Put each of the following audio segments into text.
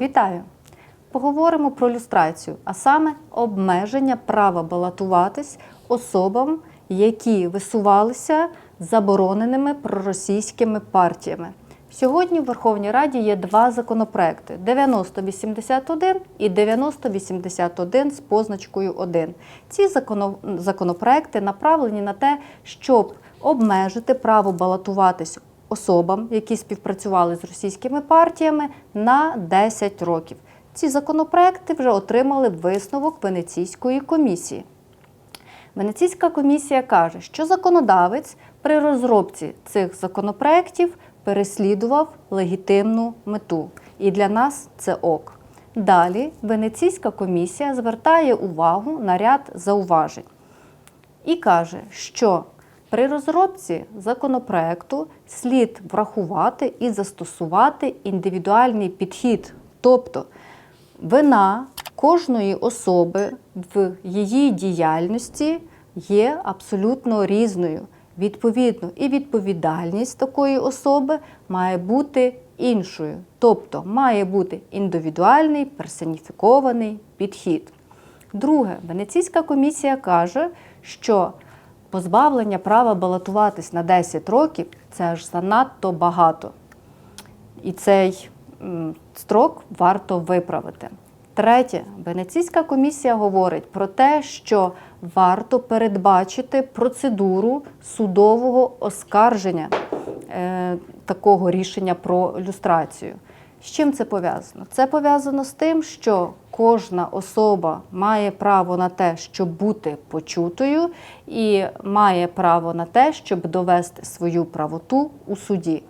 Вітаю! Поговоримо про люстрацію, а саме обмеження права балотуватись особам, які висувалися забороненими проросійськими партіями. Сьогодні в Верховній Раді є два законопроекти: 9081 і 9081 з позначкою 1. Ці законопроекти направлені на те, щоб обмежити право балотуватись особам, які співпрацювали з російськими партіями, на 10 років. Ці законопроекти вже отримали висновок Венеційської комісії. Венеційська комісія каже, що законодавець при розробці цих законопроєктів переслідував легітимну мету. І для нас це ок. Далі Венеційська комісія звертає увагу на ряд зауважень і каже, що при розробці законопроекту слід врахувати і застосувати індивідуальний підхід, тобто вина кожної особи в її діяльності є абсолютно різною. Відповідно, і відповідальність такої особи має бути іншою, тобто має бути індивідуальний персоніфікований підхід. Друге, Венеційська комісія каже, що позбавлення права балотуватись на 10 років це аж занадто багато. І цей строк варто виправити. Третє, Венеційська комісія говорить про те, що варто передбачити процедуру судового оскарження е, такого рішення про люстрацію. З чим це пов'язано? Це пов'язано з тим, що кожна особа має право на те, щоб бути почутою, і має право на те, щоб довести свою правоту у суді.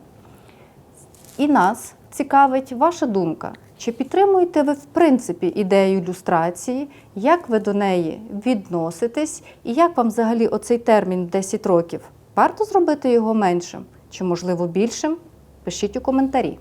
І нас цікавить ваша думка. Чи підтримуєте ви в принципі ідею ілюстрації? Як ви до неї відноситесь? І як вам взагалі оцей термін 10 років? Варто зробити його меншим чи, можливо, більшим? Пишіть у коментарі.